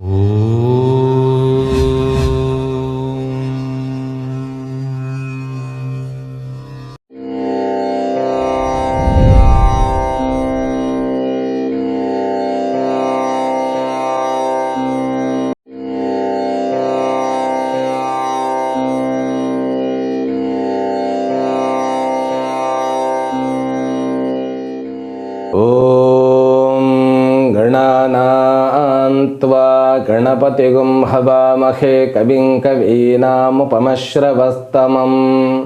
Oh. गणपतिगुं हवामहे कविं कवीनामुपमश्रवस्तमम्।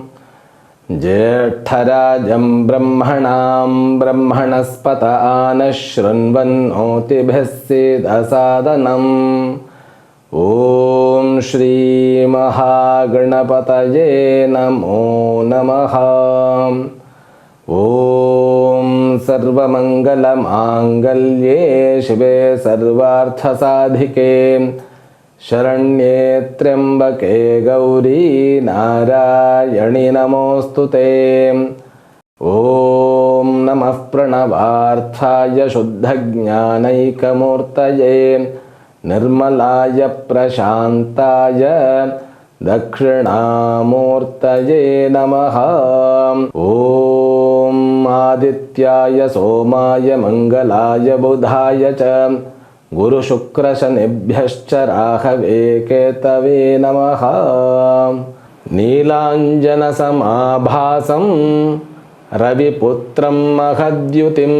ज्येष्ठराजं ब्रह्मणां ब्रह्मणस्पत आनः शृण्वन्नोतिभिः सीदसादनम्। ॐ श्रीमहागणपतये नमो नमः। ॐ सर्वमङ्गलमाङ्गल्ये शिवे सर्वार्थसाधिके। शरण्ये त्र्यम्बके गौरी नारायणि नमोऽस्तु ते। ॐ नमः प्रणवार्थाय शुद्धज्ञानैकमूर्तये। निर्मलाय प्रशान्ताय दक्षिणामूर्तये नमः। ॐ आदित्याय सोमाय मङ्गलाय बुधाय च गुरुशुक्रशनिभ्यश्च राहवे केतवे नमः नीलाञ्जनसमाभासं रविपुत्रं महद्युतिं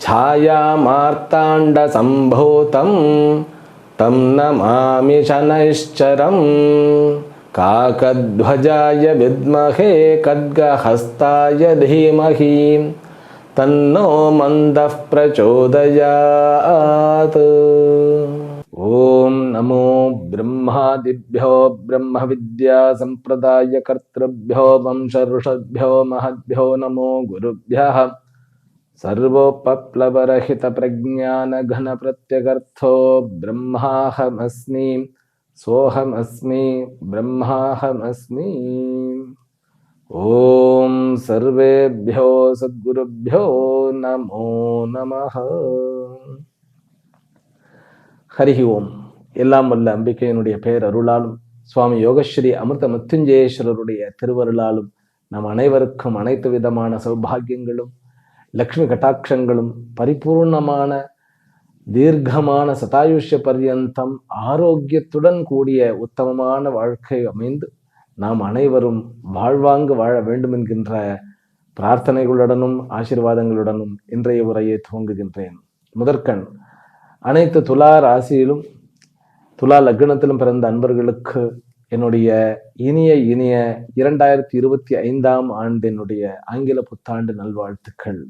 छायामार्ताण्डसम्भूतं तं नमामि शनैश्चरं काकध्वजाय विद्महे खड्गहस्ताय धीमहि तन्नो मन्दः प्रचोदयात्। ॐ नमो ब्रह्मादिभ्यो ब्रह्मविद्यासम्प्रदायकर्तृभ्यो वंशऋषभ्यो महद्भ्यो नमो गुरुभ्यः। सर्वोपप्लवरहितप्रज्ञानघनप्रत्यगर्थो ब्रह्माहमस्मि சோகம் அஸ்மி பிரம்மாஹம் அஸ்மி. ஓம் சர்வேபியோ சத்குருபியோ நமோ நம ஹரி ஓம். எல்லாம் வல்ல அம்பிக்கையினுடைய பேர் அருளாலும் சுவாமி யோகஸ்ரீ அமிர்த மத்துஞ்சேஸ்வரருடைய திருவருளாலும் நம் அனைவருக்கும் அனைத்து விதமான சௌபாகியங்களும் லக்ஷ்மி கட்டாட்சங்களும் பரிபூர்ணமான தீர்க்கமான சதாயுஷ்ய பர்யந்தம் ஆரோக்கியத்துடன் கூடிய உத்தமமான வாழ்க்கை அமைந்து நாம் அனைவரும் வாழ்வாங்கு வாழ வேண்டும் என்கின்ற பிரார்த்தனைகளுடனும் ஆசீர்வாதங்களுடனும் இன்றைய உரையை துவங்குகின்றேன். முதற்கண் அனைத்து துலா ராசியிலும் துலா லக்னத்திலும் பிறந்த அன்பர்களுக்கு என்னுடைய இனிய இனிய இரண்டாயிரத்தி இருபத்தி ஐந்தாம் ஆண்டினுடைய ஆங்கில புத்தாண்டு நல்வாழ்த்துக்கள்.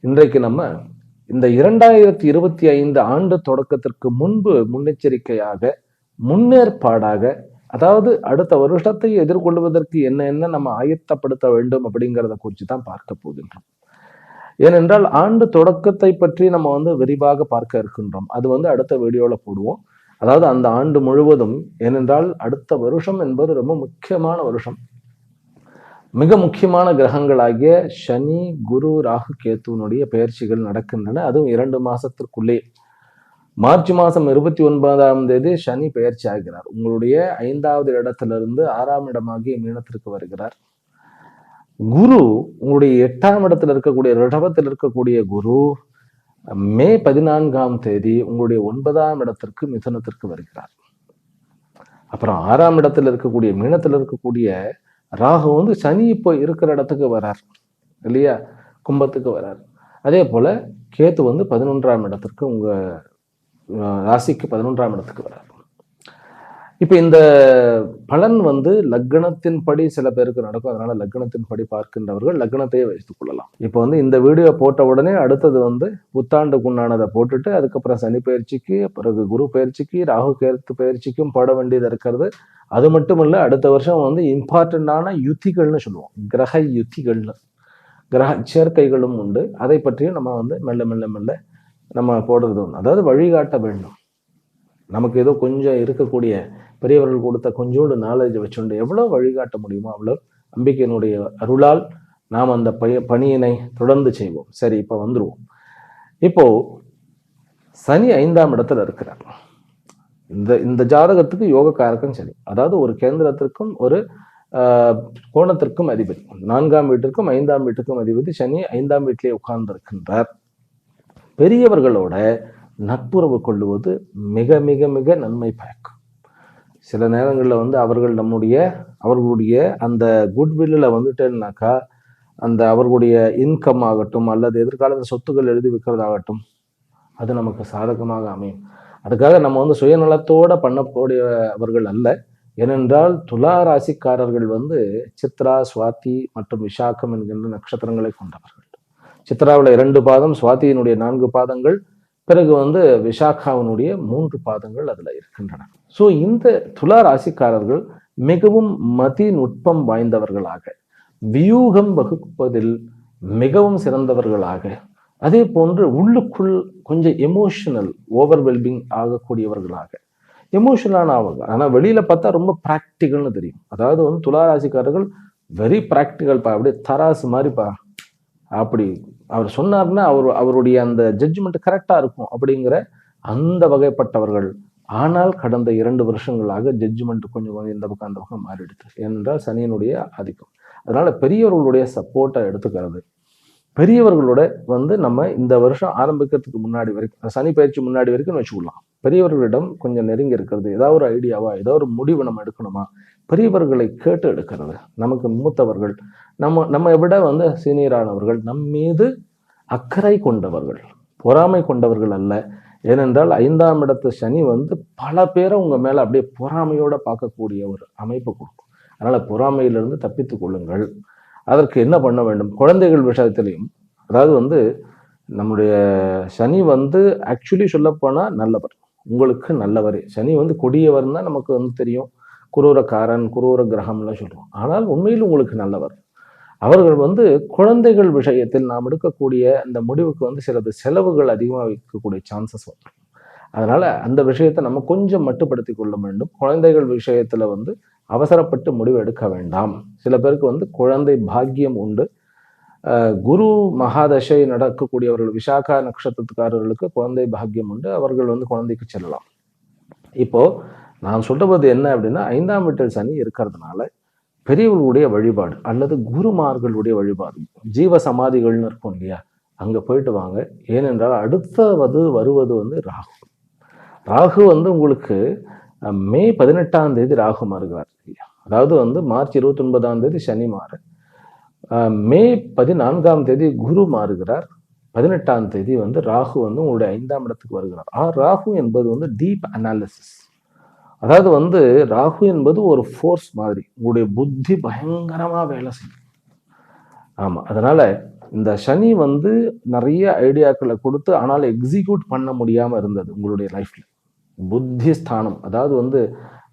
இன்றைக்கு நம்ம இந்த இரண்டாயிரத்தி இருபத்தி ஐந்து ஆண்டு தொடக்கத்திற்கு முன்பு முன்னெச்சரிக்கையாக முன்னேற்பாடாக அதாவது அடுத்த வருஷத்தை எதிர்கொள்வதற்கு என்ன என்ன நம்ம ஆயத்தப்படுத்த வேண்டும் அப்படிங்கிறத குறித்து தான் பார்க்க போகின்றோம். ஏனென்றால் ஆண்டு தொடக்கத்தை பற்றி நம்ம வந்து விரிவாக பார்க்க இருக்கின்றோம். அது வந்து அடுத்த வீடியோவில் போடுவோம். அதாவது அந்த ஆண்டு முழுவதும் ஏனென்றால் அடுத்த வருஷம் என்பது ரொம்ப முக்கியமான வருஷம். மிக முக்கியமான கிரகங்களாகிய சனி குரு ராகு கேத்துவனுடைய பயிற்சிகள் நடக்கின்றன. அதுவும் இரண்டு மாசத்திற்குள்ளே. மார்ச் மாதம் இருபத்தி ஒன்பதாம் தேதி சனி பயிற்சி ஆகிறார். உங்களுடைய ஐந்தாவது இடத்திலிருந்து ஆறாம் இடமாகிய மீனத்திற்கு வருகிறார். குரு உங்களுடைய எட்டாம் இடத்துல இருக்கக்கூடிய ரிடவத்தில் இருக்கக்கூடிய குரு மே பதினான்காம் தேதி உங்களுடைய ஒன்பதாம் இடத்திற்கு மிதுனத்திற்கு வருகிறார். அப்புறம் ஆறாம் இடத்துல இருக்கக்கூடிய மீனத்தில் இருக்கக்கூடிய ராகு வந்து சனி இப்போ இருக்கிற இடத்துக்கு வரார் இல்லையா? கும்பத்துக்கு வரார். அதே போல் கேத்து வந்து பதினொன்றாம் இடத்திற்கு உங்கள் ராசிக்கு பதினொன்றாம் இடத்துக்கு வரார். இப்போ இந்த பலன் வந்து லக்னத்தின் படி சில பேருக்கு நடக்கும். அதனால லக்னத்தின் படி பார்க்கின்றவர்கள் லக்னத்தையே வைத்துக் கொள்ளலாம். இப்போ வந்து இந்த வீடியோ போட்ட உடனே அடுத்தது வந்து புத்தாண்டு உண்டானதை போட்டுட்டு அதுக்கப்புறம் சனி பயிற்சிக்கு பிறகு குரு பயிற்சிக்கு ராகு கேத்து பயிற்சிக்கும் போட வேண்டியது இருக்கிறது. அது மட்டும் இல்லை அடுத்த வருஷம் வந்து இம்பார்ட்டண்டான யுத்திகள்னு சொல்லுவோம். கிரக யுத்திகள்னு. கிரக சேர்க்கைகளும் உண்டு. அதை பற்றியும் நம்ம வந்து மெல்ல மெல்ல மெல்ல நம்ம போடுறது ஒன்று அதாவது வழிகாட்ட வேண்டும். நமக்கு ஏதோ கொஞ்சம் இருக்கக்கூடிய பெரியவர்கள் கொடுத்த கொஞ்சோண்டு நாலேஜை வச்சுண்டு எவ்வளோ வழிகாட்ட முடியுமோ அவ்வளோ அம்பிக்கையினுடைய அருளால் நாம் அந்த பய பணியினை தொடர்ந்து செய்வோம். சரி இப்போ வந்துடுவோம் இப்போ சனி ஐந்தாம் இடத்துல இருக்கிறார். இந்த இந்த ஜாதகத்துக்கு யோகக்காரகம் சரி அதாவது ஒரு கேந்திரத்திற்கும் ஒரு ஆஹ், கோணத்திற்கும் அதிபதி. நான்காம் வீட்டிற்கும் ஐந்தாம் வீட்டுக்கும் அதிபதி சனி ஐந்தாம் வீட்டிலே உட்கார்ந்திருக்கின்றார். பெரியவர்களோட நட்புறவு கொள்ளுவது மிக மிக மிக நன்மை பயக்கும். சில நேரங்களில் வந்து அவர்கள் நம்முடைய அவர்களுடைய அந்த குட்வில்லில் வந்துட்டேன்னாக்கா அந்த அவர்களுடைய இன்கம் ஆகட்டும் அல்லது எதிர்காலத்தில் சொத்துக்கள் எழுதி வைக்கிறதாகட்டும் அது நமக்கு சாதகமாக அமையும். அதுக்காக நம்ம வந்து சுயநலத்தோட பண்ணக்கூடியவர்கள் அல்ல. ஏனென்றால் துலா ராசிக்காரர்கள் வந்து சித்ரா சுவாதி மற்றும் விஷாகம் என்கின்ற நட்சத்திரங்களை கொண்டவர்கள். சித்ராவில் இரண்டு பாதம் சுவாதியினுடைய நான்கு பாதங்கள் பிறகு வந்து விஷாகாவினுடைய மூன்று பாதங்கள் அதில் இருக்கின்றன. ஸோ இந்த துலா ராசிக்காரர்கள் மிகவும் மதி நுட்பம் வாய்ந்தவர்களாக வியூகம் வகுப்பதில் மிகவும் சிறந்தவர்களாக அதே போன்று உள்ளுக்குள் கொஞ்சம் எமோஷனல் ஓவர்வெல்மிங் ஆகக்கூடியவர்களாக. எமோஷனலான ஆவாங்க ஆனால் வெளியில் பார்த்தா ரொம்ப ப்ராக்டிக்கல்னு தெரியும். அதாவது வந்து துலா ராசிக்காரர்கள் வெரி ப்ராக்டிக்கல் பா அப்படியே தராசு மாதிரி பா அப்படி அவர் சொன்னார்னா அவர் அவருடைய அந்த ஜட்ஜ்மெண்ட் கரெக்டாக இருக்கும் அப்படிங்கிற அந்த வகைப்பட்டவர்கள். ஆனால் கடந்த இரண்டு வருஷங்களாக ஜட்ஜ்மெண்ட் கொஞ்சம் கொஞ்சம் இந்த பக்கம் அந்த பக்கம் மாறிடுது ஏனென்றால் சனியினுடைய ஆதிக்கம். அதனால பெரியவர்களுடைய சப்போர்ட்டை எடுத்துக்கிறது. பெரியவர்களோட வந்து நம்ம இந்த வருஷம் ஆரம்பிக்கிறதுக்கு முன்னாடி வரைக்கும் சனி பயிற்சி முன்னாடி வரைக்கும் வச்சுக்கலாம். பெரியவர்களிடம் கொஞ்சம் நெருங்கி இருக்கிறது ஏதாவது ஒரு ஐடியாவா ஏதாவது ஒரு முடிவு நம்ம எடுக்கணுமா பெரியவர்களை கேட்டு எடுக்கிறது நமக்கு மூத்தவர்கள் நம்ம நம்ம விட வந்து சீனியரானவர்கள் நம் மீது அக்கறை கொண்டவர்கள் பொறாமை கொண்டவர்கள் அல்ல. ஏனென்றால் ஐந்தாம் இடத்து சனி வந்து பல பேரை உங்கள் மேலே அப்படியே பொறாமையோடு பார்க்கக்கூடிய ஒரு அமைப்பு கொடுக்கும். அதனால் பொறாமையிலிருந்து தப்பித்து கொள்ளுங்கள். அதற்கு என்ன பண்ண வேண்டும்? குழந்தைகள் விஷயத்திலையும் அதாவது வந்து நம்முடைய சனி வந்து ஆக்சுவலி சொல்லப்போனால் நல்லவர். உங்களுக்கு நல்லவர். சனி வந்து கொடியவர் தான் நமக்கு வந்து தெரியும். குரூரக்காரன் குரூர கிரகம்லாம் சொல்கிறோம் ஆனால் உண்மையில் உங்களுக்கு நல்லவர். அவர்கள் வந்து குழந்தைகள் விஷயத்தில் நாம் எடுக்கக்கூடிய அந்த முடிவுக்கு வந்து சிலது செலவுகள் அதிகமாக வைக்கக்கூடிய சான்சஸ் வரும் அதனால் அந்த விஷயத்தை நம்ம கொஞ்சம் மட்டுப்படுத்தி கொள்ள வேண்டும். குழந்தைகள் விஷயத்தில் வந்து அவசரப்பட்டு முடிவு எடுக்க வேண்டாம். சில பேருக்கு வந்து குழந்தை பாக்கியம் உண்டு. குரு மகாதசை நடக்கக்கூடியவர்கள் விசாகா நட்சத்திரத்துக்காரர்களுக்கு குழந்தை பாக்கியம் உண்டு. அவர்கள் வந்து குழந்தைக்கு செல்லலாம். இப்போது நான் சொல்றது என்ன அப்படின்னா ஐந்தாம் வீட்டில் சனி இருக்கிறதுனால பெரியவர்களுடைய வழிபாடு அல்லது குருமார்களுடைய வழிபாடு ஜீவ சமாதிகள்னு இருக்கும் இல்லையா? அங்கே போயிட்டு வாங்க. ஏனென்றால் அடுத்தவது வருவது வந்து ராகு. ராகு வந்து உங்களுக்கு மே பதினெட்டாம் தேதி ராகு மாறுகிறார் அதாவது வந்து மார்ச் இருபத்தி ஒன்பதாம் தேதி சனி மாறு. மே பதினான்காம் தேதி குரு மாறுகிறார். பதினெட்டாம் தேதி வந்து ராகு வந்து உங்களுடைய ஐந்தாம் இடத்துக்கு வருகிறார். ஆ ராகு என்பது வந்து டீப் அனாலிசிஸ் அதாவது வந்து ராகு என்பது ஒரு ஃபோர்ஸ் மாதிரி உங்களுடைய புத்தி பயங்கரமாக வேலை செய்யும். ஆமாம் அதனால் இந்த சனி வந்து நிறைய ஐடியாக்களை கொடுத்து ஆனால் எக்ஸிக்யூட் பண்ண முடியாமல் இருந்தது உங்களுடைய லைஃப்பில் புத்தி ஸ்தானம் அதாவது வந்து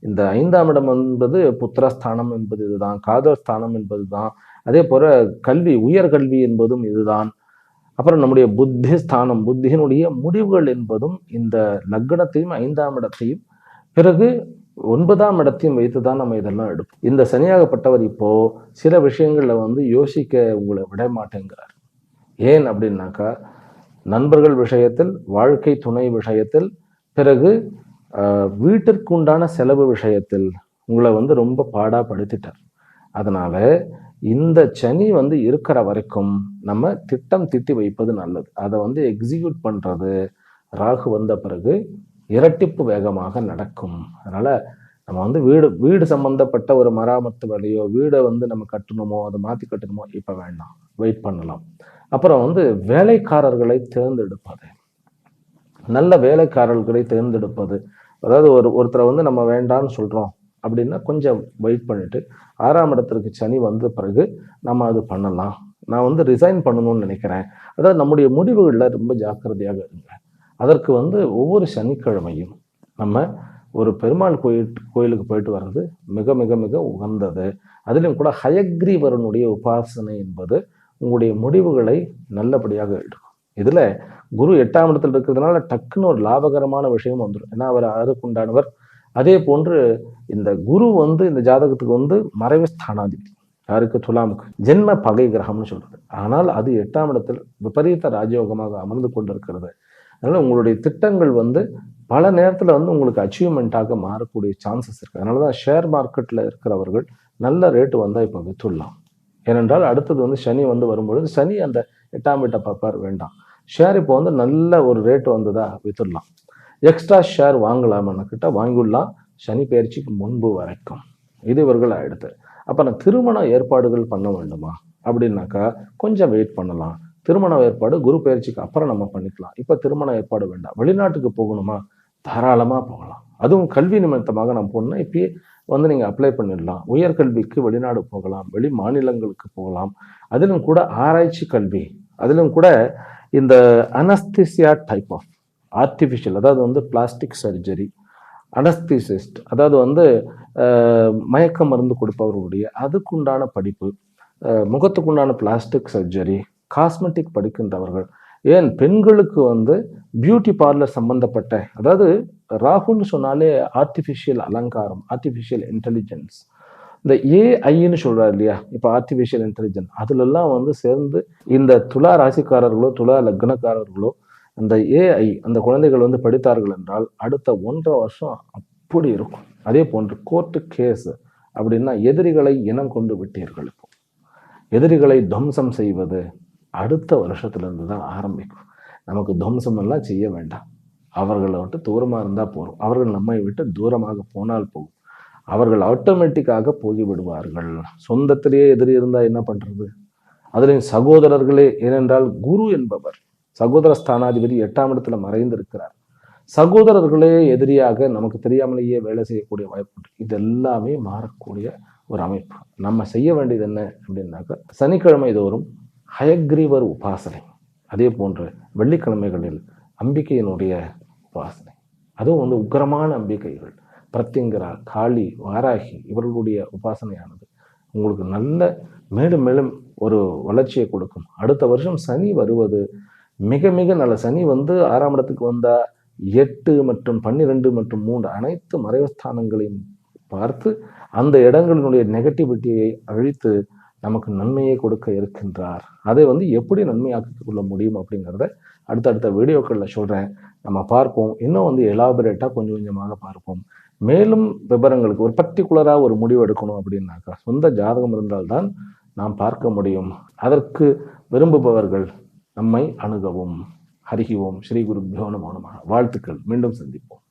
இந்த ஐந்தாம் இடம் என்பது புத்திரஸ்தானம் என்பது இதுதான் காதல் ஸ்தானம் என்பது தான் அதே போல் கல்வி உயர்கல்வி என்பதும் இதுதான். அப்புறம் நம்முடைய புத்தி ஸ்தானம் புத்தியினுடைய முடிவுகள் என்பதும் இந்த லக்னத்தையும் ஐந்தாம் இடத்தையும் பிறகு ஒன்பதாம் இடத்தையும் வைத்து தான் நம்ம இதெல்லாம் எடுப்போம். இந்த சனியாகப்பட்டவர் இப்போ சில விஷயங்களில் வந்து யோசிக்க உங்களை விட மாட்டேங்கிறார். ஏன் அப்படின்னாக்கா நண்பர்கள் விஷயத்தில் வாழ்க்கை துணை விஷயத்தில் பிறகு வீட்டிற்குண்டான வீட்டிற்கு உண்டான செலவு விஷயத்தில் உங்களை வந்து ரொம்ப பாடாப்படுத்திட்டார் அதனால இந்த சனி வந்து இருக்கிற வரைக்கும் நம்ம திட்டம் திட்டி வைப்பது நல்லது. அதை வந்து எக்ஸிக்யூட் பண்ணுறது ராகு வந்த பிறகு இரட்டிப்பு வேகமாக நடக்கும். அதனால நம்ம வந்து வீடு வீடு சம்பந்தப்பட்ட ஒரு மராமத்து வேலையோ வீடை வந்து நம்ம கட்டணுமோ அதை மாற்றி கட்டணுமோ இப்போ வேண்டாம். வெயிட் பண்ணலாம். அப்புறம் வந்து வேலைக்காரர்களை தேர்ந்தெடுப்பது. நல்ல வேலைக்காரர்களை தேர்ந்தெடுப்பது. அதாவது ஒரு ஒருத்தரை வந்து நம்ம வேண்டாம்னு சொல்கிறோம் அப்படின்னா கொஞ்சம் வெயிட் பண்ணிவிட்டு ஆறாம் இடத்திற்கு சனி வந்த பிறகு நம்ம அது பண்ணலாம். நான் வந்து ரிசைன் பண்ணணும்னு நினைக்கிறேன். அதாவது நம்முடைய முடிவுகளில் ரொம்ப ஜாக்கிரதையாக இருங்க. அதற்கு வந்து ஒவ்வொரு சனிக்கிழமையும் நம்ம ஒரு பெருமாள் கோயில் கோயிலுக்கு போயிட்டு வர்றது மிக மிக மிக உகந்தது. அதிலும் கூட ஹயக்ரீவரனுடைய உபாசனை என்பது உங்களுடைய முடிவுகளை நல்லபடியாக எடுக்கும். இதில் குரு எட்டாம் இடத்தில் இருக்கிறதுனால டக்குன்னு ஒரு லாபகரமான விஷயம் வந்துடும் ஏன்னா அவர் அருக்குண்டானவர் அதே போன்று இந்த குரு வந்து இந்த ஜாதகத்துக்கு வந்து மறைவு ஸ்தானாதிபதி. யாருக்கு? துலாமுக்கு. ஜென்ம பகை கிரகம்னு சொல்றது. ஆனால் அது எட்டாம் இடத்தில் விபரீத ராஜயோகமாக அமர்ந்து கொண்டிருக்கிறது. அதனால் உங்களுடைய திட்டங்கள் வந்து பல நேரத்தில் வந்து உங்களுக்கு அச்சீவ்மெண்ட்டாக மாறக்கூடிய சான்சஸ் இருக்குது அதனால தான் ஷேர் மார்க்கெட்டில் இருக்கிறவர்கள் நல்ல ரேட்டு வந்தால் இப்போ விற்றுடலாம் ஏனென்றால் அடுத்தது வந்து சனி வந்து வரும்பொழுது சனி அந்த எட்டாம் வீட்டை பார்ப்பார் வேண்டாம். ஷேர் இப்போ வந்து நல்ல ஒரு ரேட்டு வந்ததா விற்றுடலாம் எக்ஸ்ட்ரா ஷேர் வாங்கலாமான்னு கிட்ட வாங்கிடலாம். சனி பயிற்சிக்கு முன்பு வரைக்கும். இது இவர்கள் ஆயிடுது. அப்போ நான் திருமண ஏற்பாடுகள் பண்ண வேண்டுமா? அப்படின்னாக்கா கொஞ்சம் வெயிட் பண்ணலாம். திருமண ஏற்பாடு குரு பயிற்சிக்கு அப்புறம் நம்ம பண்ணிக்கலாம். இப்போ திருமண ஏற்பாடு வேண்டாம். வெளிநாட்டுக்கு போகணுமா? தாராளமாக போகலாம். அதுவும் கல்வி நிமித்தமாக நம்ம போகணும்னா இப்பயே வந்து நீங்கள் அப்ளை பண்ணிடலாம். உயர்கல்விக்கு வெளிநாடு போகலாம். வெளி மாநிலங்களுக்கு போகலாம். அதிலும் கூட ஆராய்ச்சி கல்வி அதிலும் கூட இந்த அனஸ்திசியா டைப் ஆஃப் ஆர்டிஃபிஷியல் அதாவது வந்து பிளாஸ்டிக் சர்ஜரி அனஸ்திசிஸ்ட் அதாவது வந்து மயக்க மருந்து கொடுப்பவர்களுடைய அதுக்குண்டான படிப்பு முகத்துக்குண்டான பிளாஸ்டிக் சர்ஜரி காஸ்மெட்டிக் படிக்கின்றவர்கள். ஏன்? பெண்களுக்கு வந்து பியூட்டி பார்லர் சம்பந்தப்பட்ட அதாவது ராகுன்னு சொன்னாலே ஆர்டிஃபிஷியல் அலங்காரம் ஆர்டிஃபிஷியல் இன்டெலிஜென்ஸ் இந்த ஏஐன்னு சொல்கிறார் இல்லையா? இப்போ ஆர்டிஃபிஷியல் இன்டெலிஜென்ஸ் அதுலெல்லாம் வந்து சேர்ந்து இந்த துலா ராசிக்காரர்களோ துலா லக்னக்காரர்களோ அந்த ஏஐ அந்த குழந்தைகள் வந்து படித்தார்கள் என்றால் அடுத்த ஒன்றரை வருஷம் அப்படி இருக்கும். அதே போன்று கோர்ட்டு கேஸ் அப்படின்னா எதிரிகளை இனம் கொண்டு விட்டீர்கள் இப்போ. எதிரிகளை துவம்சம் செய்வது அடுத்த வருஷத்துலேருந்து தான் ஆரம்பிக்கும். நமக்கு துவம்சமெல்லாம் செய்ய வேண்டாம். அவர்களை விட்டு தூரமாக இருந்தால் போதும். அவர்கள் நம்மை விட்டு தூரமாக போனால் போகும் அவர்கள் ஆட்டோமேட்டிக்காக போய் விடுவார்கள் சொந்தத்திலேயே எதிரி இருந்தால் என்ன பண்ணுறது அதுலேயும் சகோதரர்களே ஏனென்றால் குரு என்பவர் சகோதர ஸ்தானாதிபதி எட்டாம் இடத்துல மறைந்திருக்கிறார். சகோதரர்களே எதிரியாக நமக்கு தெரியாமலேயே வேலை செய்யக்கூடிய வாய்ப்பு இது எல்லாமே மாறக்கூடிய ஒரு அமைப்பு. நம்ம செய்ய வேண்டியது என்ன அப்படின்னாக்கா சனிக்கிழமை தோறும் ஹயக்ரீவர் உபாசனை. அதே போன்று வெள்ளிக்கிழமைகளில் அம்பிக்கையினுடைய உபாசனை. அதுவும் வந்து உக்கிரமான அம்பிக்கைகள் பிரத்யங்கரா காளி வாராகி இவர்களுடைய உபாசனையானது உங்களுக்கு நல்ல மேலும் மேலும் ஒரு வளர்ச்சியை கொடுக்கும். அடுத்த வருஷம் சனி வருவது மிக மிக நல்ல சனி வந்து ஆறாம் இடத்துக்கு வந்தால் எட்டு மற்றும் பன்னிரெண்டு மற்றும் மூன்று அனைத்து மறைவஸ்தானங்களையும் பார்த்து அந்த இடங்களினுடைய நெகட்டிவிட்டியை அழித்து நமக்கு நன்மையை கொடுக்க இருக்கின்றார். அதை வந்து எப்படி நன்மையாக்கிக் கொள்ள முடியும் அப்படிங்கிறத அடுத்தடுத்த வீடியோக்களில் சொல்கிறேன் நம்ம பார்ப்போம். இன்னும் வந்து எலாபரேட்டாக கொஞ்சம் கொஞ்சமாக பார்ப்போம். மேலும் விவரங்களுக்கு ஒரு பர்டிகுலராக ஒரு முடிவு எடுக்கணும் அப்படின்னாக்கா சொந்த ஜாதகம் இருந்தால்தான் நாம் பார்க்க முடியும். அதற்கு விரும்புபவர்கள் நம்மை அணுகவும். ஹரிஹி ஓம். ஸ்ரீ குரு நமோ நமः வாழ்த்துக்கள். மீண்டும் சந்திப்போம்.